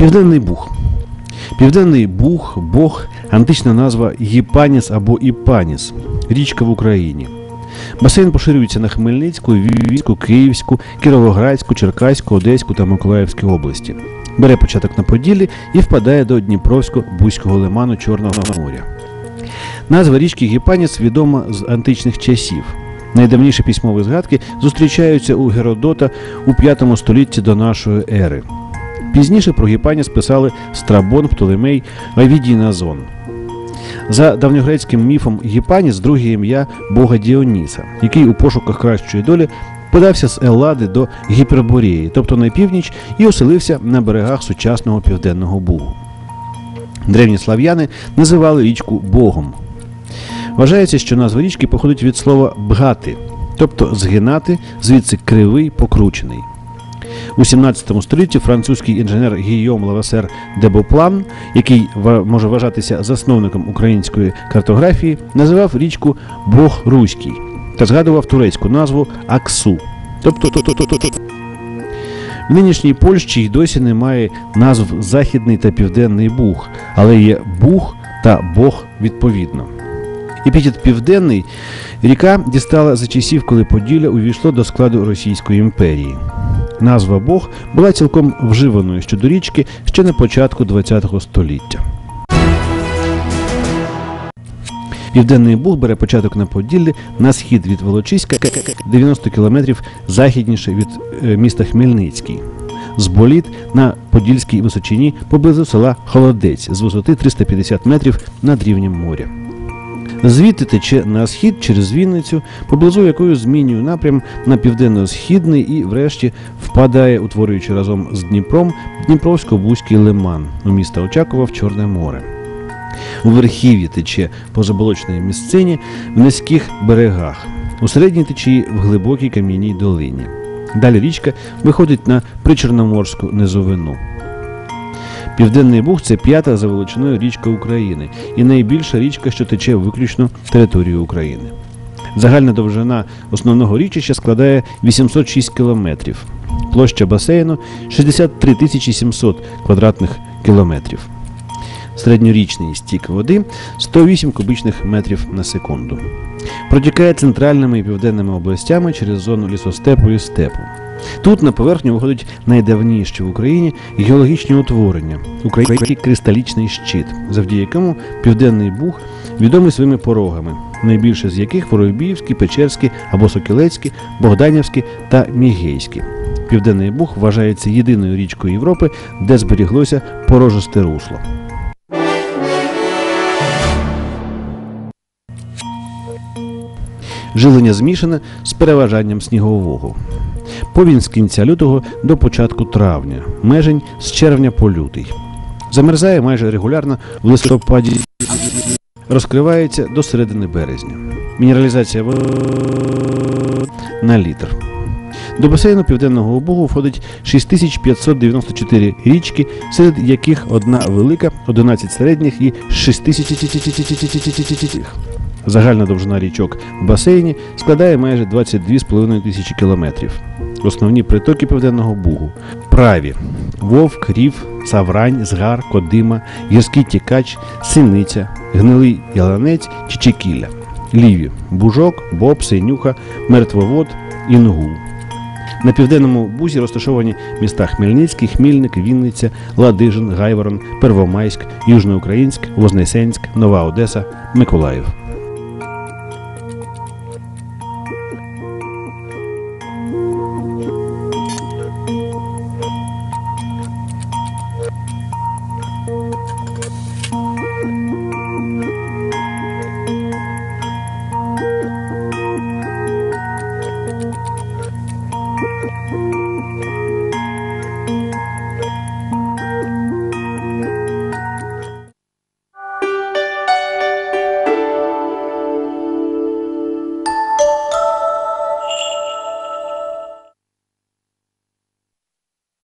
Південний Буг. Південний Буг, Бог, антична назва Єпаніс або Іпаніс, річка в Україні. Басейн поширюється на Хмельницьку, Львівську, Київську, Кіровоградську, Черкаську, Одеську та Миколаївській області. Бере початок на Поділлі і впадає до Дніпровсько-Бузького лиману Чорного моря. Назва річки Гіпаніс відома з античних часів. Найдавніші письмові згадки зустрічаються у Геродота у 5 столітті до нашої ери. Пізніше про Гіпаніс писали Страбон, Птолемей, Овідій Назон. За давньогрецьким міфом Гіпаніс друге ім'я бога Діоніса, який у пошуках кращої долі подався з Еллади до Гіперборії, тобто на північ, і оселився на берегах сучасного південного Бугу. Древні слав'яни називали річку Богом. Вважається, що назва річки походить від слова бгати, тобто згинати, звідси кривий, покручений. У 17 столітті французький інженер Гійом Лавасер де Боплан, який може вважатися засновником української картографії, називав річку Бог Руський та згадував турецьку назву Аксу. Тобто в нинішній Польщі й досі немає назв Західний та Південний Буг, але є Буг та Бог відповідно. Епітет Південний ріка дістала за часів, коли Поділля увійшло до складу Російської імперії. Назва Бог була цілком вживаною щодо річки ще на початку ХХ століття. Південний Буг бере початок на Поділлі на схід від Волочиська 90 кілометрів західніше від е, міста Хмельницький. З боліт на Подільській височині поблизу села Холодець з висоти 350 метрів над рівнем моря. Звідти тече на схід через Вінницю, поблизу якої змінює напрям на південно-східний і, врешті, впадає, утворюючи разом з Дніпром Дніпровсько-Бузький лиман у міста Очакова в Чорне море. У верхів'ї тече по заболоченій місцині в низьких берегах, у середній течії в глибокій кам'яній долині. Далі річка виходить на причорноморську низовину. Південний Буг це п'ята за величиною річка України і найбільша річка, що тече виключно територію України. Загальна довжина основного річища складає 806 кілометрів. Площа басейну 63 тисячі 700 квадратних кілометрів. Середньорічний стік води 108 кубічних метрів на секунду. Протікає центральними і південними областями через зону лісостепу і степу. Тут на поверхню виходить найдавніші в Україні геологічні утворення, український кристалічний щит, завдяки якому Південний Буг відомий своїми порогами, найбільше з яких Воробіївські, Печерські або Сокілецькі, Богданівські та Мігейські. Південний Буг вважається єдиною річкою Європи, де зберіглося порожисте русло. Жилення змішане з переважанням снігового. Повінь з кінця лютого до початку травня, межень з червня по лютий. Замерзає майже регулярно в листопаді, розкривається до середини березня. Мінералізація на літр. До басейну Південного Бугу входить 6594 річки, серед яких одна велика, 11 середніх і 6000 Загальна довжина річок в басейні складає майже 22,5 тисячі кілометрів. Основні притоки Південного Бугу праві Вовк, Рів, Саврань, Згар, Кодима, Гірський Тікач, Синиця, Гнилий Яланець, Чичекілля. Ліві Бужок, Боб, Синюха, Мертвовод, Інгул. На південному бузі розташовані міста Хмельницький, Хмільник, Вінниця, Ладижин, Гайворон, Первомайськ, Южноукраїнськ, Вознесенськ, Нова Одеса, Миколаїв.